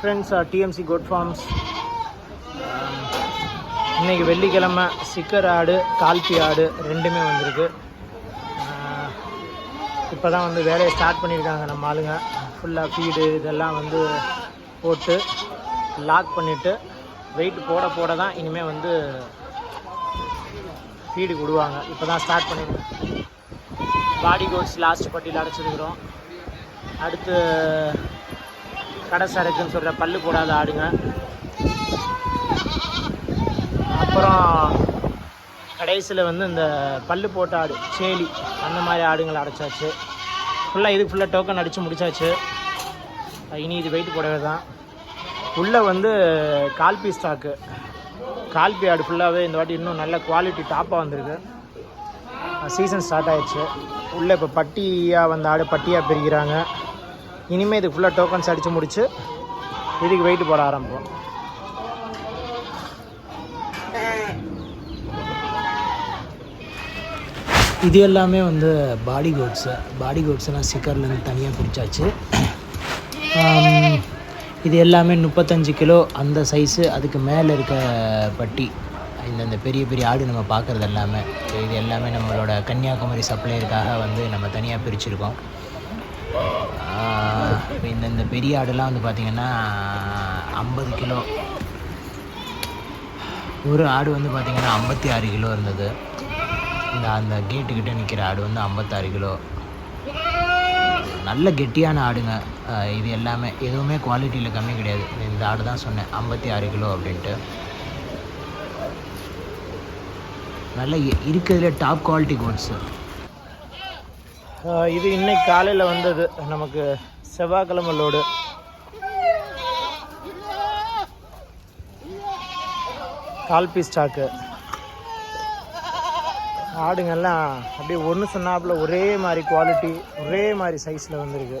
Friends TMC good forms இன்றைக்கி வெள்ளிக்கிழமை சிக்கர் ஆடு கால்பி ஆடு ரெண்டுமே வந்திருக்கு. Uh, இப்போ தான் வந்து வேலையை ஸ்டார்ட் பண்ணியிருக்காங்க நம்ம ஆளுங்க. ஃபுல்லாக ஃபீடு இதெல்லாம் வந்து போட்டு லாக் பண்ணிவிட்டு வெயிட் போட போட தான் இனிமேல் வந்து ஃபீடு விடுவாங்க இப்போ தான் ஸ்டார்ட் பண்ணியிருக்கோம் பாடி கோட்ஸ் லாஸ்ட் பட்டியில் அடைச்சிருக்கிறோம். அடுத்து கடை சரக்குன்னு சொல்கிற பல்லு போடாத ஆடுங்க. அப்புறம் கடைசியில் வந்து இந்த பல்லு போட்ட ஆடு சேலி அந்த மாதிரி ஆடுங்களை அடைச்சாச்சு. ஃபுல்லாக இதுக்கு ஃபுல்லாக டோக்கன் அடித்து முடிச்சாச்சு. இனி இது வெயிட் போடவே தான் உள்ளே வந்து கால்பி ஸ்டாக்கு கால்பி ஆடு ஃபுல்லாகவே இந்த வாட்டி இன்னும் நல்ல குவாலிட்டி டாப்பாக வந்திருக்கு. சீசன் ஸ்டார்ட் ஆயிடுச்சு. உள்ளே இப்போ பட்டியாக வந்த ஆடு பட்டியாக பிரிக்கிறாங்க. இனிமேல் இதுக்கு ஃபுல்லாக டோக்கன்ஸ் அடித்து முடிச்சு இதுக்கு வெயிட் போட ஆரம்பிப்போம். இது எல்லாமே வந்து பாடி கோட்ஸு பாடி கோட்ஸ்லாம் சிக்கர்லேருந்து தனியாக பிடிச்சாச்சு இது எல்லாமே முப்பத்தஞ்சு கிலோ அந்த சைஸு அதுக்கு மேலே இருக்க பட்டி இந்தந்த பெரிய பெரிய ஆடு நம்ம பார்க்குறது எல்லாமே. இது எல்லாமே நம்மளோட கன்னியாகுமரி சப்ளையருக்காக வந்து நம்ம தனியாக பிரிச்சுருக்கோம் ஆஹ், இப்ப இந்த இந்த பெரிய ஆடுலாம் வந்து பார்த்திங்கன்னா ஐம்பது கிலோ. ஒரு ஆடு வந்து பார்த்திங்கன்னா ஐம்பத்தி ஆறு கிலோ இருந்தது. இந்த அந்த கேட்டுக்கிட்ட நிற்கிற ஆடு வந்து ஐம்பத்தாறு கிலோ. நல்ல கெட்டியான ஆடுங்க. இது எல்லாமே எதுவுமே குவாலிட்டியில் கம்மி கிடையாது. இந்த ஆடு தான் சொன்னேன் ஐம்பத்தி ஆறு கிலோ அப்படின்ட்டு. நல்ல இருக்கிறதுல டாப் குவாலிட்டி கோட்ஸு இது இன்னைக்கு காலையில் வந்தது. நமக்கு செவ்வாய்க்கிழமை லோடு கால்பி ஸ்டாக்கு ஆடுங்கெல்லாம் அப்படியே ஒன்று சொன்னாப்புல ஒரே மாதிரி குவாலிட்டி ஒரே மாதிரி சைஸில் வந்திருக்கு.